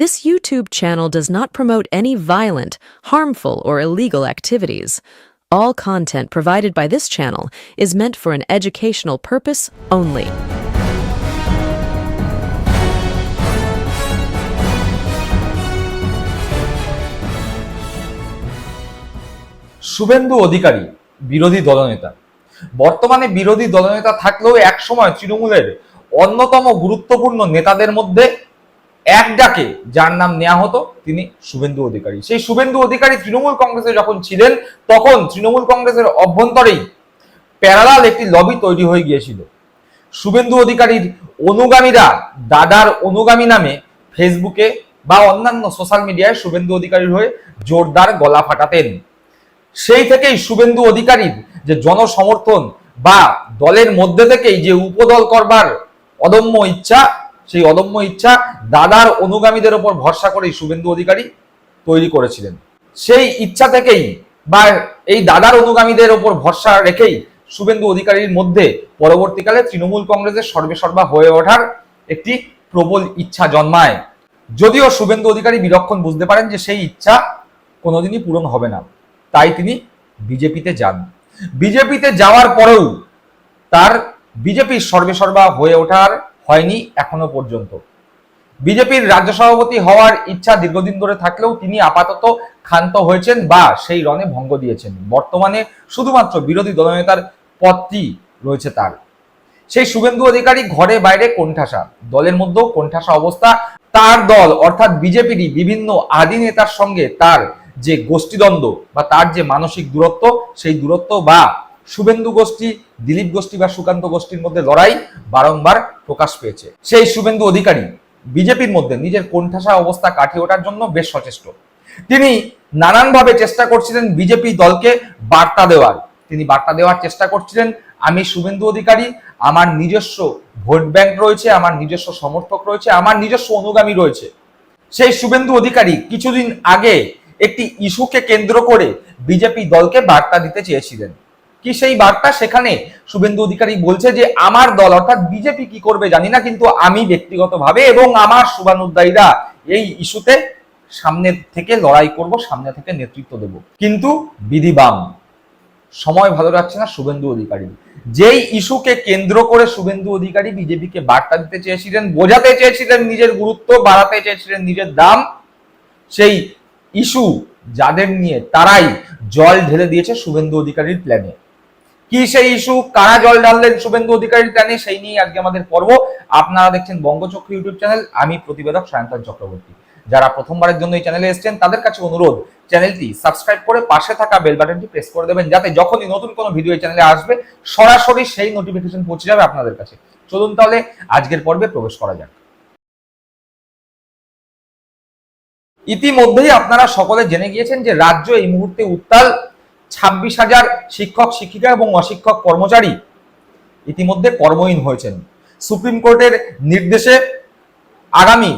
This YouTube channel does not promote any violent, harmful, or illegal activities. All content provided by this channel is meant for an educational purpose only. Suvendu Adhikari বিরোধী দলনেতা বর্তমানে বিরোধী দলনেতা থাকলেও একসময় তৃণমূলের অন্যতম গুরুত্বপূর্ণ নেতাদের মধ্যে এক ডাকে যার নাম নেওয়া হতো তিনি শুভেন্দু অধিকারী। সেই শুভেন্দু অধিকারী তৃণমূল কংগ্রেসে যখন ছিলেন, তখন তৃণমূল কংগ্রেসের অভ্যন্তরেই প্যারালাল একটি লবি তৈরি হয়ে গিয়েছিল। শুভেন্দু অধিকারীর অনুগামীরা দাদার অনুগামী নামে ফেসবুকে বা অন্যান্য সোশ্যাল মিডিয়ায় শুভেন্দু অধিকারীর হয়ে জোরদার গলা ফাটাতেন। সেই থেকেই শুভেন্দু অধিকারীর যে জনসমর্থন বা দলের মধ্যে থেকেই যে উপদল করবার অদম্য ইচ্ছা সেই অদম্য ইচ্ছা দাদার অনুগামীদের ওপর ভরসা করেই শুভেন্দু অধিকারী তৈরি করেছিলেন। সেই ইচ্ছা থেকেই বা এই দাদার অনুগামীদের ওপর ভরসা রেখেই শুভেন্দু অধিকারীর মধ্যে পরবর্তীকালে তৃণমূল কংগ্রেসের সর্বেসর্বা হয়ে ওঠার একটি প্রবল ইচ্ছা জন্মায়। যদিও শুভেন্দু অধিকারী বিলক্ষণ বুঝতে পারেন যে সেই ইচ্ছা কোনোদিনই পূরণ হবে না। তাই তিনি বিজেপিতে যান। বিজেপিতে যাওয়ার পরেও তার বিজেপির সর্বেসর্বা হয়ে ওঠার হয়নি এখনও পর্যন্ত। বিজেপির রাজ্য সভাপতি হওয়ার ইচ্ছা দীর্ঘদিন ধরে থাকলেও তিনি আপাতত ক্ষান্ত হয়েছেন বা সেই রণে ভঙ্গ দিয়েছেন। বর্তমানে শুধুমাত্র বিরোধী দলনেতার পদটি রয়েছে তার। সেই শুভেন্দু অধিকারী ঘরে বাইরে কোণঠাসা। দলের মধ্যেও কোণঠাসা অবস্থা। তার দল, অর্থাৎ বিজেপিরই বিভিন্ন আদি নেতার সঙ্গে তার যে গোষ্ঠীদ্বন্দ্ব বা তার যে মানসিক দূরত্ব, সেই দূরত্ব বা শুভেন্দু গোষ্ঠী, দিলীপ গোষ্ঠী বা সুকান্ত গোষ্ঠীর মধ্যে লড়াই বারংবার প্রকাশ পেয়েছে। সেই শুভেন্দু অধিকারী বিজেপির মধ্যে নিজের কোণঠাসা অবস্থা কাটিয়ে ওঠার জন্য বেশ সচেষ্ট। তিনি নানানভাবে চেষ্টা করছিলেন বিজেপি দলকে বার্তা দেওয়ার। তিনি বার্তা দেওয়ার চেষ্টা করছিলেন, আমি শুভেন্দু অধিকারী, আমার নিজস্ব ভোট ব্যাংক রয়েছে, আমার নিজস্ব সমর্থক রয়েছে, আমার নিজস্ব অনুগামী রয়েছে। সেই শুভেন্দু অধিকারী কিছুদিন আগে একটি ইস্যুকে কেন্দ্র করে বিজেপি দলকে বার্তা দিতে চেয়েছিলেন। কি সেই বার্তা? সেখানে শুভেন্দু অধিকারী বলছে যে, আমার দল, অর্থাৎ বিজেপি কি করবে জানি না, কিন্তু আমি ব্যক্তিগতভাবে এবং আমার শুভানুদ্দায়ীরা এই ইস্যুতে সামনে থেকে লড়াই করব, সামনে থেকে নেতৃত্ব দেব। কিন্তু বিধি বাম, সময় ভালো রাখছে না শুভেন্দু অধিকারী। যেই ইস্যুকে কেন্দ্র করে শুভেন্দু অধিকারী বিজেপিকে বার্তা দিতে চেয়েছিলেন, বোঝাতে চেয়েছিলেন নিজের গুরুত্ব, বাড়াতে চেয়েছিলেন নিজের দাম, সেই ইস্যু যাদের নিয়ে তারাই জল ঢেলে দিয়েছে শুভেন্দু অধিকারীর প্ল্যানে কি সেই ইস্যু কারা জল ঢাললেন? শুভেন্দু অধিকারীর প্ল্যানে সেই নিয়ে আজকে আমাদের পর্ব। আপনারা দেখছেন বঙ্গচক্র ইউটিউব চ্যানেল। আমি প্রতিবেদক সায়ন্তন চক্রবর্তী। যারা প্রথমবারের জন্য এই চ্যানেলে এসেছেন, তাদের কাছে অনুরোধ, চ্যানেলটি সাবস্ক্রাইব করে পাশে থাকা বেল বাটনটি প্রেস করে দেবেন, যাতে যখনই নতুন কোনো ভিডিও এই চ্যানেলে আসবে, সরাসরি সেই নোটিফিকেশন পৌঁছে যাবে আপনাদের কাছে। চলুন তাহলে আজকের পর্বে প্রবেশ করা যাক। ইতিমধ্যেই আপনারা সকলে জেনে গিয়েছেন যে রাজ্য এই মুহূর্তে উত্তাল। ছাব্বিশ হাজার শিক্ষক, শিক্ষিকা এবং অশিক্ষক কর্মচারী ইতিমধ্যে কর্মহীন হয়েছেন। সুপ্রিম কোর্টের নির্দেশে আগামী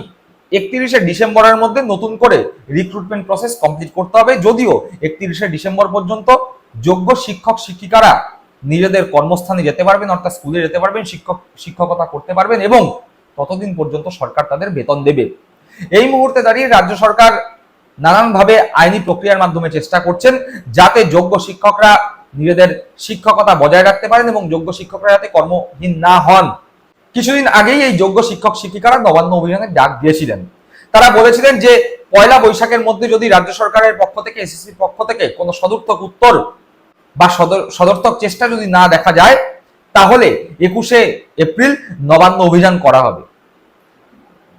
একত্রিশে ডিসেম্বরের মধ্যে নতুন করে রিক্রুটমেন্ট প্রসেস কমপ্লিট করতে হবে। যদিও একত্রিশে ডিসেম্বর পর্যন্ত যোগ্য শিক্ষক, শিক্ষিকারা নিজেদের কর্মস্থানে যেতে পারবেন, অর্থাৎ স্কুলে যেতে পারবেন, শিক্ষক, শিক্ষকতা করতে পারবেন এবং ততদিন পর্যন্ত সরকার তাদের বেতন দেবে। এই মুহূর্তে দাঁড়িয়ে রাজ্য সরকার নানানভাবে আইনি প্রক্রিয়ার মাধ্যমে চেষ্টা করছেন যাতে যোগ্য শিক্ষকরা নিজেদের শিক্ষকতা বজায় রাখতে পারেন এবং যোগ্য শিক্ষকরা যাতে কর্মহীন না হন। কিছুদিন আগেই এই যোগ্য শিক্ষক শিক্ষিকারা নবান্ন অভিযানের ডাক দিয়েছিলেন। তারা বলেছিলেন যে, পয়লা বৈশাখের মধ্যে যদি রাজ্য সরকারের পক্ষ থেকে এসএসসির পক্ষ থেকে কোনো সদর্থক উত্তর বা সদর, সদর্থক চেষ্টা যদি না দেখা যায়, তাহলে একুশে এপ্রিল নবান্ন অভিযান করা হবে।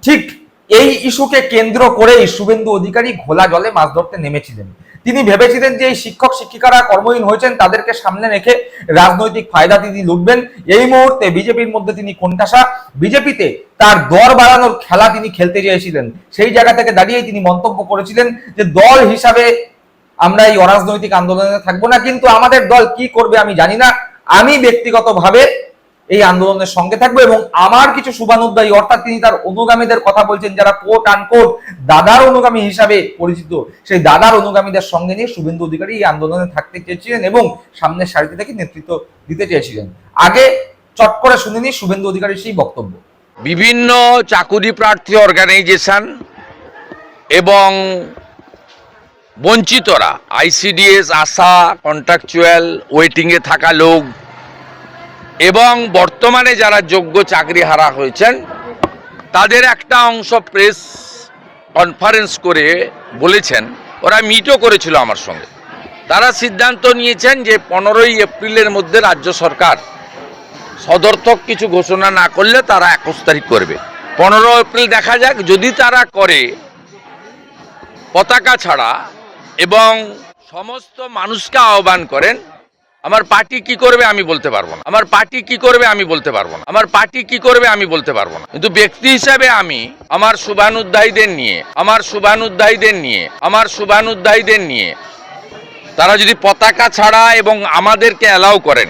ঠিক এই ইস্যুকে কেন্দ্র করেই শুভেন্দু অধিকারী ঘোলা জলে মাছ ধরতে নেমেছিলেন। তিনি ভেবেছিলেন যে এই শিক্ষক, শিক্ষিকারা কর্মহীন হয়েছেন, তাদেরকে সামনে রেখে রাজনৈতিক ফায়দা তিনি লুটবেন। এই মুহূর্তে বিজেপির মধ্যে তিনি কোণঠাসা। বিজেপিতে তার দর বাড়ানোর খেলা তিনি খেলতে চেয়েছিলেন। সেই জায়গা থেকে দাঁড়িয়ে তিনি মন্তব্য করেছিলেন যে, দল হিসাবে আমরা এই অরাজনৈতিক আন্দোলনে থাকব না, কিন্তু আমাদের দল কি করবে আমি জানি না। আমি ব্যক্তিগতভাবে এই আন্দোলনের সঙ্গে থাকব এবং আমার কিছু শুভানুদ্দায়ী অর্থাৎ তিনি তার অনুগামীদের কথা বলছেন যারা কোট আনকোট দাদার অনুগামী হিসাবে পরিচিত, সেই দাদার অনুগামীদের সঙ্গে নিয়ে শুভেন্দু অধিকারী এই আন্দোলনে থাকতে চেয়েছিলেন এবং সামনের সারিতে থেকে নেতৃত্ব দিতে চেয়েছিলেন। আগে চট করে শুনিনি শুভেন্দু অধিকারীর সেই বক্তব্য। বিভিন্ন চাকুরি প্রার্থী অর্গানাইজেশন এবং বঞ্চিতরা আইসিডিএস আশা কন্ট্রাকচুয়াল ওয়েটিংয়ে থাকা লোক এবং বর্তমানে যারা যোগ্য চাকরি হারা হয়েছেন, তাদের একটা অংশ প্রেস কনফারেন্স করে বলেছেন, ওরা মিটও করেছিল আমার সঙ্গে। তারা সিদ্ধান্ত নিয়েছেন যে পনেরোই এপ্রিলের মধ্যে রাজ্য সরকার সদর্থক কিছু ঘোষণা না করলে তারা একুশ তারিখ করবে। পনেরো এপ্রিল দেখা যাক, যদি তারা করে, পতাকা ছাড়া এবং সমস্ত মানুষকে আহ্বান করেন আমার পার্টি কি করবে আমি বলতে পারব না। আমার পার্টি কি করবে আমি বলতে পারব না। আমার পার্টি কি করবে আমি বলতে পারব না। কিন্তু ব্যক্তি হিসাবে আমি আমার শুভানুধ্যায়ীদের নিয়ে, আমার শুভানুধ্যায়ীদের নিয়ে, আমার শুভানুধ্যায়ীদের নিয়ে তারা যদি পতাকা ছাড়া এবং আমাদেরকে অ্যালাউ করেন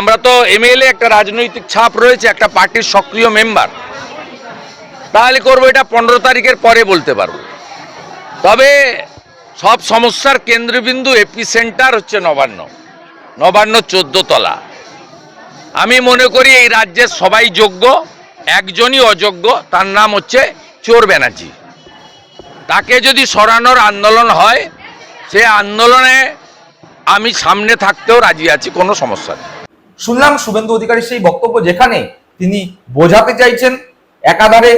আমরা তো এমএলএ একটা রাজনৈতিক ছাপ রয়েছে, একটা পার্টির সক্রিয় মেম্বার তাহলে করব এটা পনেরো তারিখের পরে বলতে পারব। তবে সব সমস্যার কেন্দ্রবিন্দু এপি সেন্টার হচ্ছে নবান্ন। নবান্ন তলা। আমি মনে করি এই রাজ্যের সবাই যোগ্য, একজনই অযোগ্য, তার নাম হচ্ছে চোর ব্যানার্জি। তাকে যদি সরানোর আন্দোলন হয়, সে আন্দোলনে আমি সামনে থাকতেও রাজি আছি, কোনো সমস্যা নেই। শুনলাম শুভেন্দু অধিকারীর সেই বক্তব্য যেখানে তিনি বোঝাতে চাইছেন, একাধারে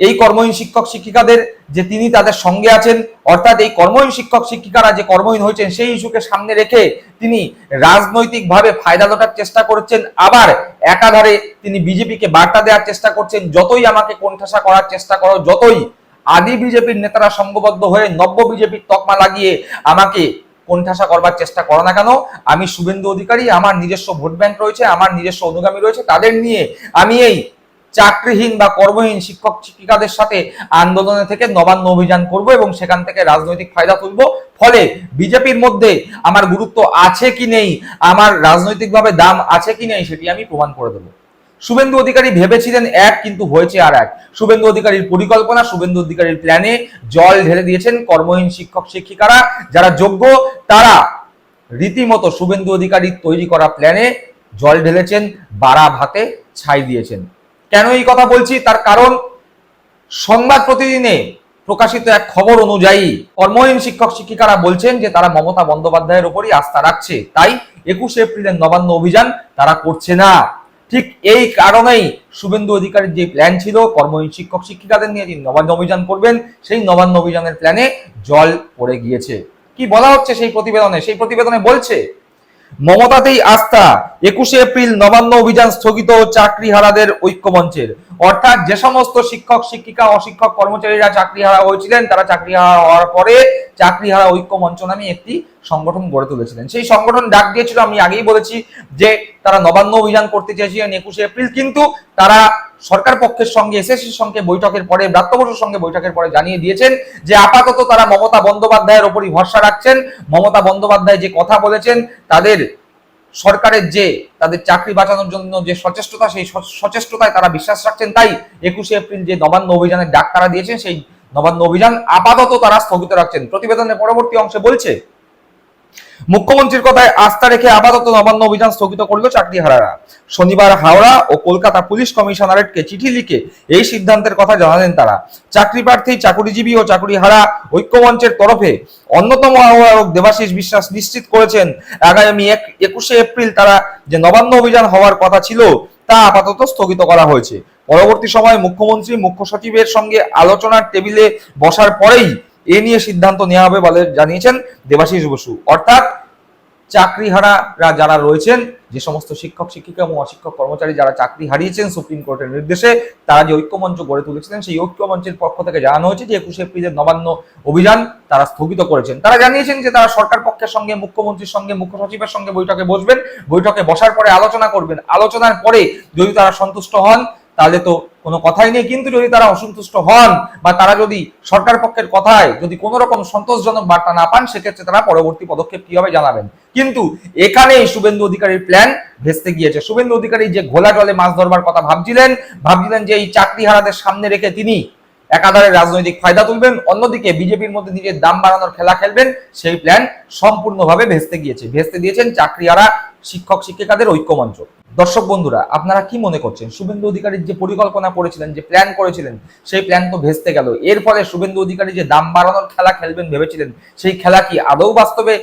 এই কর্মহীন শিক্ষক শিক্ষিকাদের যে তিনি তাদের সঙ্গে আছেন, অর্থাৎ এই কর্মহীন শিক্ষক শিক্ষিকারা যে কর্মহীন হয়েছেন, সেই ইস্যুকে সামনে রেখে তিনি রাজনৈতিকভাবে ফায়দা লোটার চেষ্টা করছেন। আবার একাধারে তিনি বিজেপিকে বার্তা দেওয়ার চেষ্টা করছেন, যতই আমাকে কোণঠাসা করার চেষ্টা করো, যতই আদি বিজেপির নেতারা সংঘবদ্ধ হয়ে নব্য বিজেপির তকমা লাগিয়ে আমাকে কোণঠাসা করবার চেষ্টা করো না কেন, আমি শুভেন্দু অধিকারী, আমার নিজস্ব ভোট ব্যাংক রয়েছে, আমার নিজস্ব অনুগামী রয়েছে, তাদের নিয়ে আমি এই চাকরিহীন বা কর্মহীন শিক্ষক শিক্ষিকাদের সাথে আন্দোলনে থেকে নবান্ন অভিযান করব এবং সেখান থেকে রাজনৈতিক ফায়দা তুলব। ফলে বিজেপির মধ্যে আমার গুরুত্ব আছে কি নেই, আমার রাজনৈতিকভাবে দাম আছে কি নেই সেটি আমি প্রমাণ করে দেবো। শুভেন্দু অধিকারী ভেবেছিলেন এক, কিন্তু হয়েছে আর এক। শুভেন্দু অধিকারীর পরিকল্পনা, শুভেন্দু অধিকারীর প্ল্যানে জল ঢেলে দিয়েছেন কর্মহীন শিক্ষক শিক্ষিকারা। যারা যোগ্য, তারা রীতিমতো শুভেন্দু অধিকারী তৈরি করা প্ল্যানে জল ঢেলেছেন বাড়া ভাতে ছাই দিয়েছেন। কেন এই কথা বলছি? তার কারণ সংবাদ প্রতিদিনে প্রকাশিত এক খবর অনুযায়ী কর্মহীন শিক্ষক শিক্ষিকারা বলছেন যে তারা মমতা বন্দ্যোপাধ্যায়ের উপরই আস্থা রাখছে। তাই একুশে এপ্রিলের নবান্ন অভিযান তারা করছে না। ঠিক এই কারণেই শুভেন্দু অধিকারীর যে প্ল্যান ছিল, কর্মহীন শিক্ষক শিক্ষিকাদের নিয়ে তিনি নবান্ন অভিযান করবেন, সেই নবান্ন অভিযানের প্ল্যানে জল পড়ে গিয়েছে। কি বলা হচ্ছে সেই প্রতিবেদনে? সেই প্রতিবেদনে বলছে মমতাতেই আস্থা। একুশে এপ্রিল নবান্ন অভিযান স্থগিত চাকরিহারাদের ঐক্যমঞ্চের। অর্থাৎ যে সমস্ত শিক্ষক, শিক্ষিকা, অশিক্ষক, কর্মচারীরা চাকরিহারা হয়েছিলেন, তারা চাকরিহারা হওয়ার পরে চাকরিহারা ঐক্য মঞ্চ নামে একটি সংগঠন গড়ে তুলেছিলেন। সেই সংগঠন ডাক দিয়েছিল, আমি আগেই বলেছি যে তারা নবান্ন অভিযান করতে চেয়েছিলেন একুশে এপ্রিল, কিন্তু তারা সরকার পক্ষের সঙ্গে, এসএসসির সঙ্গে বৈঠকের পরে, ব্রাত্য বসুর সঙ্গে বৈঠকের পরে জানিয়ে দিয়েছেন যে আপাতত তারা মমতা বন্দ্যোপাধ্যায়ের ওপরই ভরসা রাখছেন। মমতা বন্দ্যোপাধ্যায় যে কথা বলেছেন, তাদের সরকারের যে, তাদের চাকরি বাঁচানোর জন্য যে সচেষ্টতা, সেই সচেষ্টতায় তারা বিশ্বাস রাখছেন। তাই একুশে এপ্রিল যে নবান্ন অভিযানের ডাক তারা দিয়েছেন, সেই নবান্ন অভিযান আপাতত তারা স্থগিত রাখছেন। প্রতিবেদনের পরবর্তী অংশে বলছে মুখ্যমন্ত্রীর কথায় আস্থা রেখে আপাতত নবান্ন অভিযান স্থগিত করল চাকরিহারারা। শনিবার হাওড়া ও কলকাতা পুলিশ কমিশনারেটকে চিঠি লিখে এই সিদ্ধান্তের কথা জানালেন তারা। চাকরি প্রার্থী চাকুরিজীবী ও চাকুরিহারা ঐক্যমঞ্চের তরফে অন্যতম আহ্বায়ক দেবাশিস বিশ্বাস নিশ্চিত করেছেন, আগামী এক, একুশে এপ্রিল তারা যে নবান্ন অভিযান হওয়ার কথা ছিল তা আপাতত স্থগিত করা হয়েছে। পরবর্তী সময়ে মুখ্যমন্ত্রী, মুখ্য সচিবের সঙ্গে আলোচনার টেবিলে বসার পরেই এ নিয়ে সিদ্ধান্ত নেওয়া হবে বলে জানিয়েছেন দেবাশিস বসু। অর্থাৎ চাকরিহারারা যারা রয়েছেন, যে সমস্ত শিক্ষক, শিক্ষিকা এবং অশিক্ষক কর্মচারী যারা চাকরি হারিয়েছেন সুপ্রিম কোর্টের নির্দেশে, তারা যে ঐক্যমঞ্চ গড়ে তুলেছিলেন, সেই ঐক্যমঞ্চের পক্ষ থেকে জানানো হয়েছে যে একুশে এপ্রিলের নবান্ন অভিযান তারা স্থগিত করেছেন। তারা জানিয়েছেন যে তারা সরকার পক্ষের সঙ্গে, মুখ্যমন্ত্রীর সঙ্গে, মুখ্য সচিবের সঙ্গে বৈঠকে বসবেন। বৈঠকে বসার পরে আলোচনা করবেন। আলোচনার পরে যদি তারা সন্তুষ্ট হন, তাহলে তো কোনো কথাই নেই, কিন্তু যদি তারা অসন্তুষ্ট হন বা তারা যদি সরকার পক্ষের কথায় যদি কোনো রকম সন্তোষজনক বার্তা না পান, সেক্ষেত্রে তারা পরবর্তী পদক্ষেপ কি হবে জানাবেন? কিন্তু এখানেই শুভেন্দু অধিকারীর প্ল্যান ভেস্তে গিয়েছে। শুভেন্দু অধিকারী যে ঘোলা জলে মাছ ধরবার কথা ভাবছিলেন ভাবছিলেন যে এই চাকরিহারাদের সামনে রেখে তিনি একাধারে রাজনৈতিক ফায়দা তুলবেন, অন্যদিকে বিজেপির মধ্যে নিজের দাম বাড়ানোর খেলা খেলবেন, সেই প্ল্যান সম্পূর্ণভাবে ভেস্তে গিয়েছে। ভেস্তে দিয়েছেন চাকরিহারা শিক্ষক শিক্ষিকাদের ঐক্যমঞ্চ। দর্শক বন্ধুরা, আপনারা কি মনে করছেন? শুভেন্দু অধিকারীর যে পরিকল্পনা করেছিলেন, যে প্ল্যান করেছিলেন, সেই প্ল্যান তো ভেস্তে গেল। এর ফলে শুভেন্দু অধিকারী যে দাম বাড়ানোর খেলা খেলবেন ভেবেছিলেন, সেই খেলা কি আদৌ বাস্তবে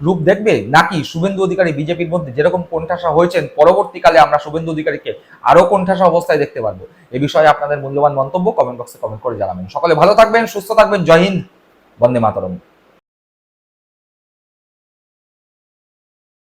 রূপ দেখবে? নাকি শুভেন্দু অধিকারী বিজেপির মধ্যে যেরকম কোণঠাসা হয়েছেন, পরবর্তীকালে আমরা শুভেন্দু অধিকারীকে আরও কোণঠাসা অবস্থায় দেখতে পারব? এ বিষয়ে আপনাদের মূল্যবান মন্তব্য কমেন্ট বক্সে কমেন্ট করে জানাবেন। সকলে ভালো থাকবেন, সুস্থ থাকবেন। জয় হিন্দ, বন্দে মাতরম।